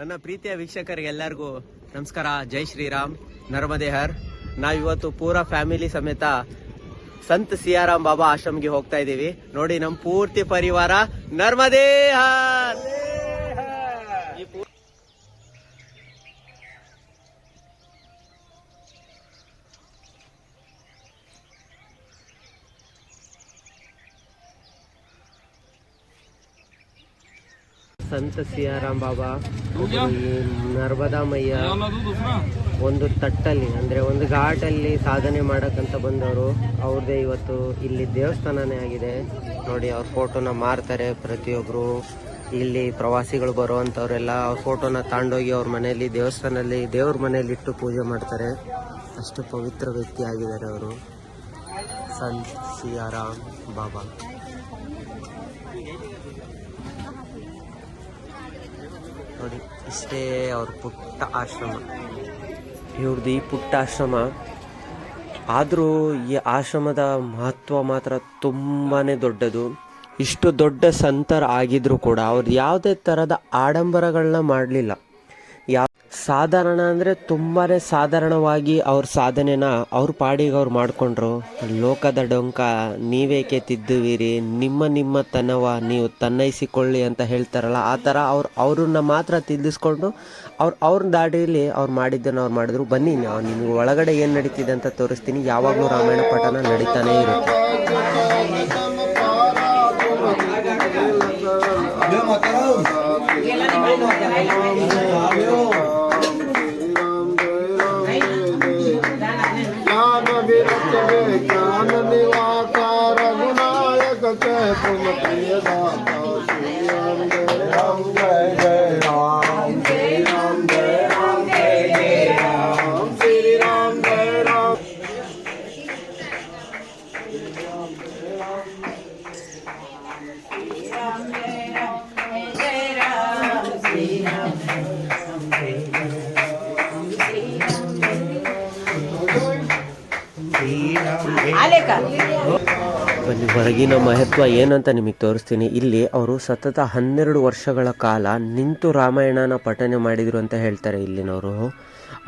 ನನ್ನ ಪ್ರೀತಿಯ ವೀಕ್ಷಕರಿಗೆಲ್ಲರಿಗೂ ನಮಸ್ಕಾರ. ಜೈ ಶ್ರೀರಾಮ್. ನರ್ಮದೇಹರ್. ನಾವಿವತ್ತು ಪೂರಾ ಫ್ಯಾಮಿಲಿ ಸಮೇತ ಸಂತ ಸಿಯಾರಾಮ್ ಬಾಬಾ ಆಶ್ರಮ್ಗೆ ಹೋಗ್ತಾ ಇದೀವಿ ನೋಡಿ ನಮ್ಮ ಪೂರ್ತಿ ಪರಿವಾರ ನರ್ಮದೇ ಸಂತ ಸಿಯಾರಾಮ್ ಬಾಬಾ ಈ ನರ್ಮದಾ ಮಯ್ಯ ಒಂದು ತಟ್ಟಲ್ಲಿ ಅಂದ್ರೆ ಒಂದು ಘಾಟಲ್ಲಿ ಸಾಧನೆ ಮಾಡಕ್ಕಂತ ಬಂದವರು. ಅವ್ರದ್ದೇ ಇವತ್ತು ಇಲ್ಲಿ ದೇವಸ್ಥಾನನೇ ಆಗಿದೆ. ನೋಡಿ ಅವ್ರ ಫೋಟೋನ ಮಾರ್ತಾರೆ ಪ್ರತಿಯೊಬ್ರು. ಇಲ್ಲಿ ಪ್ರವಾಸಿಗಳು ಬರುವಂತವ್ರೆಲ್ಲ ಅವ್ರ ಫೋಟೋನ ತಾಂಡೋಗಿ ಅವ್ರ ಮನೆಯಲ್ಲಿ ದೇವಸ್ಥಾನದಲ್ಲಿ ದೇವ್ರ ಮನೆಯಲ್ಲಿ ಇಟ್ಟು ಪೂಜೆ ಮಾಡ್ತಾರೆ. ಅಷ್ಟು ಪವಿತ್ರ ವ್ಯಕ್ತಿ ಆಗಿದ್ದಾರೆ ಅವರು. ಸಂತ ಸಿಯಾರಾಮ್ ಬಾಬಾ. ನೋಡಿ. ಇಷ್ಟೇ ಅವ್ರ ಪುಟ್ಟ ಆಶ್ರಮ. ಇವ್ರದ್ದು ಈ ಪುಟ್ಟ ಆಶ್ರಮ, ಆದರೂ ಈ ಆಶ್ರಮದ ಮಹತ್ವ ಮಾತ್ರ ತುಂಬಾ ದೊಡ್ಡದು. ಇಷ್ಟು ದೊಡ್ಡ ಸಂತರ ಆಗಿದ್ರು ಕೂಡ ಅವ್ರು ಯಾವುದೇ ಥರದ ಆಡಂಬರಗಳನ್ನ ಮಾಡಲಿಲ್ಲ. ಯಾ ಸಾಧಾರಣ ಅಂದರೆ ತುಂಬಾ ಸಾಧಾರಣವಾಗಿ ಅವ್ರ ಸಾಧನೆನ ಅವ್ರ ಪಾಡಿಗೆ ಅವ್ರು ಮಾಡಿಕೊಂಡ್ರು. ಲೋಕದ ಡೊಂಕ, ನೀವೇಕೆ ತಿದ್ದುವಿರಿ? ನಿಮ್ಮ ನಿಮ್ಮ ತನವ ನೀವು ತನ್ನೈಸಿಕೊಳ್ಳಿ ಅಂತ ಹೇಳ್ತಾರಲ್ಲ, ಆ ಥರ ಅವ್ರು ಅವ್ರನ್ನ ಮಾತ್ರ ತಿದ್ದಿಸ್ಕೊಂಡು ಅವ್ರು ಅವ್ರ ದಾಡಿಯಲ್ಲಿ ಅವ್ರು ಮಾಡಿದ್ದನ್ನು ಅವ್ರು ಮಾಡಿದ್ರು. ಬನ್ನಿ ನಾವು ನಿಮಗೆ ಒಳಗಡೆ ಏನು ನಡೀತಿದೆ ಅಂತ ತೋರಿಸ್ತೀನಿ. ಯಾವಾಗಲೂ ರಾಮಾಯಣ ಪಠನ ನಡೀತಾನೆ ಇರುತ್ತೆ. Amen. ಹೊರಗಿನ ಮಹತ್ವ ಏನಂತ ನಿಮಗೆ ತೋರಿಸ್ತೀನಿ. ಇಲ್ಲಿ ಅವರು ಸತತ ಹನ್ನೆರಡು ವರ್ಷಗಳ ಕಾಲ ನಿಂತು ರಾಮಾಯಣನ ಪಠನೆ ಮಾಡಿದರು ಅಂತ ಹೇಳ್ತಾರೆ ಇಲ್ಲಿನವರು.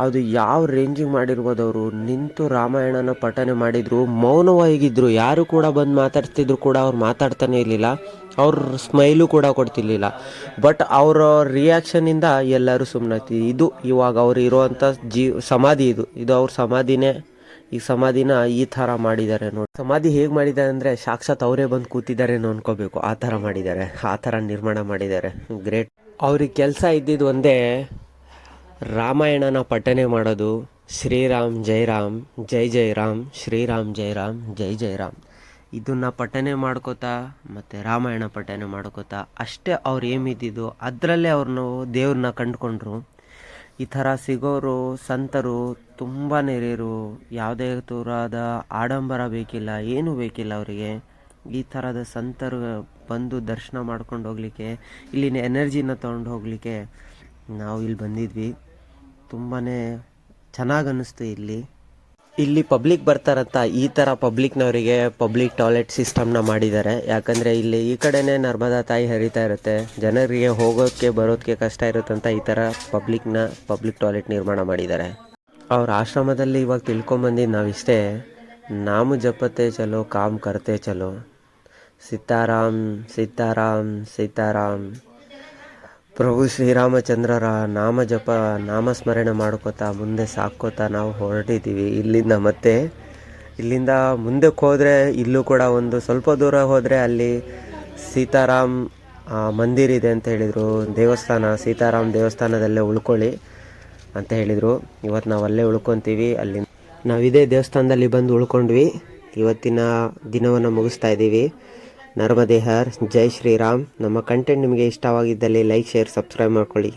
ಅದು ಯಾವ ರೇಂಜಿಗೆ ಮಾಡಿರ್ಬೋದು ಅವರು? ನಿಂತು ರಾಮಾಯಣನ ಪಠನೆ ಮಾಡಿದರು ಮೌನವಾಗಿದ್ದರು ಯಾರು ಕೂಡ ಬಂದು ಮಾತಾಡ್ತಿದ್ರು ಕೂಡ ಅವ್ರು ಮಾತಾಡ್ತಾನೇ ಇರಲಿಲ್ಲ. ಅವ್ರ ಸ್ಮೈಲು ಕೂಡ ಕೊಡ್ತಿರ್ಲಿಲ್ಲ. ಬಟ್ ಅವರ ರಿಯಾಕ್ಷನಿಂದ ಎಲ್ಲರೂ ಸುಮ್ಮನೆ ಇದು ಇವಾಗ ಅವ್ರು ಇರುವಂಥ ಜೀ, ಸಮಾಧಿ ಇದು. ಇದು ಅವ್ರ ಸಮಾಧಿನೇ ಈ ಸಮಾಧಿನ ಈ ಥರ ಮಾಡಿದ್ದಾರೆ ನೋಡಿ. ಸಮಾಧಿ ಹೇಗೆ ಮಾಡಿದ್ದಾರೆ ಅಂದರೆ ಸಾಕ್ಷಾತ್ ಅವರೇ ಬಂದು ಕೂತಿದ್ದಾರೆ ಅನ್ಕೋಬೇಕು. ಆ ಥರ ಮಾಡಿದ್ದಾರೆ. ಆ ಥರ ನಿರ್ಮಾಣ ಮಾಡಿದ್ದಾರೆ. ಗ್ರೇಟ್. ಅವ್ರಿಗೆ ಕೆಲಸ ಇದ್ದಿದ್ದು ಒಂದೇ ರಾಮಾಯಣನ ಪಠನೆ ಮಾಡೋದು. ಶ್ರೀರಾಮ್ ಜೈ ರಾಮ್, ಜೈ ಜೈ ರಾಮ್, ಶ್ರೀರಾಮ್ ಜೈ ರಾಮ್, ಜೈ ಜೈ ರಾಮ್. ಇದನ್ನ ಪಠನೆ ಮಾಡ್ಕೋತಾ ಮತ್ತು ರಾಮಾಯಣ ಪಠನೆ ಮಾಡ್ಕೋತಾ ಅಷ್ಟೇ ಅವ್ರು ಏಮಿದ್ದಿದ್ದು ಅದರಲ್ಲೇ ಅವ್ರನ್ನ ದೇವ್ರನ್ನ ಕಂಡುಕೊಂಡ್ರು. ಈ ಥರ ಸಿಗೋರು, ಸಂತರು ತುಂಬ ನೆರೆಯರು ಯಾವುದೇ ಥರದ ಆಡಂಬರ ಬೇಕಿಲ್ಲ, ಏನೂ ಬೇಕಿಲ್ಲ ಅವರಿಗೆ. ಈ ಥರದ ಸಂತರು ಬಂದು ದರ್ಶನ ಮಾಡ್ಕೊಂಡು ಹೋಗ್ಲಿಕ್ಕೆ, ಇಲ್ಲಿನ ಎನರ್ಜಿನ ತೊಗೊಂಡು ಹೋಗಲಿಕ್ಕೆ ನಾವು ಇಲ್ಲಿ ಬಂದಿದ್ವಿ. ತುಂಬಾ ಚೆನ್ನಾಗಿ ಅನ್ನಿಸ್ತು ಇಲ್ಲಿ. ಇಲ್ಲಿ ಪಬ್ಲಿಕ್ ಬರ್ತಾರಂತ ಈ ಥರ ಪಬ್ಲಿಕ್ನವರಿಗೆ ಪಬ್ಲಿಕ್ ಟಾಯ್ಲೆಟ್ ಸಿಸ್ಟಮ್ನ ಮಾಡಿದ್ದಾರೆ. ಯಾಕಂದರೆ ಇಲ್ಲಿ ಈ ಕಡೆನೇ ನರ್ಮದಾ ತಾಯಿ ಹರಿತಾ ಇರುತ್ತೆ. ಜನರಿಗೆ ಹೋಗೋಕ್ಕೆ ಬರೋದಕ್ಕೆ ಕಷ್ಟ ಇರುತ್ತಂತ ಈ ಥರ ಪಬ್ಲಿಕ್ನ ಪಬ್ಲಿಕ್ ಟಾಯ್ಲೆಟ್ ನಿರ್ಮಾಣ ಮಾಡಿದ್ದಾರೆ. ಅವ್ರ ಆಶ್ರಮದಲ್ಲಿ ಇವಾಗ ತಿಳ್ಕೊಂಬಂದಿದ್ದು ನಾವಿಷ್ಟೇ. ನಾಮು ಜಪತೆ ಚಲೋ, ಕಾಮ್ ಕರ್ತೆ ಚಲೋ. ಸೀತಾರಾಮ್ ಸೀತಾರಾಮ್ ಸೀತಾರಾಮ್. ಪ್ರಭು ಶ್ರೀರಾಮಚಂದ್ರರ ನಾಮ ಜಪ ನಾಮಸ್ಮರಣೆ ಮಾಡ್ಕೋತಾ ಮುಂದೆ ಸಾಕೋತಾ ನಾವು ಹೊರಟಿದ್ದೀವಿ. ಇಲ್ಲಿಂದ ಮತ್ತೆ ಇಲ್ಲಿಂದ ಮುಂದಕ್ಕೆ ಹೋದರೆ ಇಲ್ಲೂ ಕೂಡ ಒಂದು ಸ್ವಲ್ಪ ದೂರ ಹೋದರೆ ಅಲ್ಲಿ ಸೀತಾರಾಮ್ ಆ, ಮಂದಿರ ಇದೆ ಅಂತ ಹೇಳಿದರು. ದೇವಸ್ಥಾನ ಸೀತಾರಾಮ್ ದೇವಸ್ಥಾನದಲ್ಲೇ ಉಳ್ಕೊಳ್ಳಿ ಅಂತ ಹೇಳಿದರು. ಇವತ್ತು ನಾವು ಅಲ್ಲೇ ಉಳ್ಕೊತೀವಿ. ಅಲ್ಲಿ ನಾವಿದೇ ದೇವಸ್ಥಾನದಲ್ಲಿ ಬಂದು ಉಳ್ಕೊಂಡ್ವಿ. ಇವತ್ತಿನ ದಿನವನ್ನು ಮುಗಿಸ್ತಾ ಇದ್ದೀವಿ. ನರ್ಮದೆ ಹರ್ ಜೈ ಶ್ರೀರಾಮ್. ನಮ್ಮ ಕಂಟೆಂಟ್ ನಿಮಗೆ ಇಷ್ಟವಾಗಿದ್ದಲ್ಲಿ ಲೈಕ್ ಶೇರ್ ಸಬ್ಸ್ಕ್ರೈಬ್ ಮಾಡ್ಕೊಳ್ಳಿ.